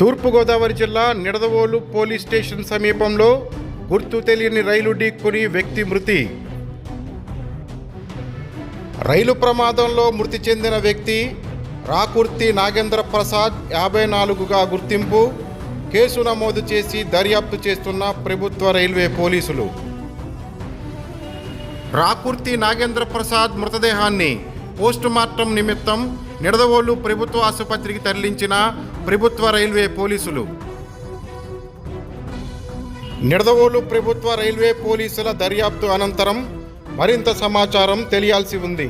తూర్పుగోదావరి జిల్లా Nidadavolu police station సమీపంలో గుర్తు తెలియని రైలు ఢీకొని వ్యక్తి మృతి. రైలు ప్రమాదంలో మృతి చెందిన వ్యక్తి రాకుర్తి నాగేంద్ర ప్రసాద్ యాభై నాలుగుగా గుర్తింపు కేసు నమోదు చేసి దర్యాప్తు చేస్తున్న ప్రభుత్వ రైల్వే పోలీసులు. రాకుర్తి నాగేంద్ర ప్రసాద్ మృతదేహాన్ని పోస్టుమార్టం నిమిత్తం నిడదవోలు ప్రభుత్వ ఆసుపత్రికి తరలించిన ప్రభుత్వ రైల్వే పోలీసులు. నిడదవోలు ప్రభుత్వ రైల్వే పోలీసుల దర్యాప్తు అనంతరం మరింత సమాచారం తెలియాల్సి ఉంది.